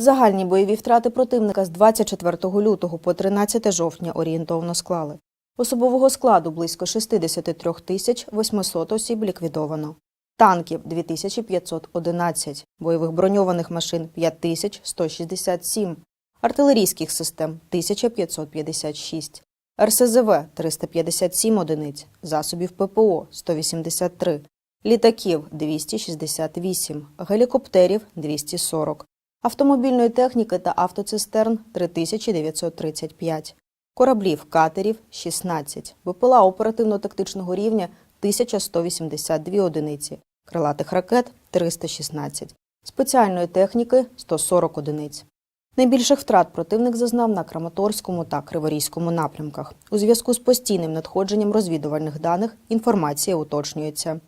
Загальні бойові втрати противника з 24 лютого по 13 жовтня орієнтовно склали. Особового складу близько 63 тисяч 800 осіб ліквідовано. Танків 2511, бойових броньованих машин 5167, артилерійських систем 1556, РСЗВ 357 одиниць, засобів ППО 183, літаків 268, гелікоптерів 240, автомобільної техніки та автоцистерн 3935, кораблів катерів 16, БПЛА оперативно-тактичного рівня 1182 одиниці, крилатих ракет 316, спеціальної техніки 140 одиниць. Найбільших втрат противник зазнав на Краматорському та Криворізькому напрямках. У зв'язку з постійним надходженням розвідувальних даних інформація уточнюється.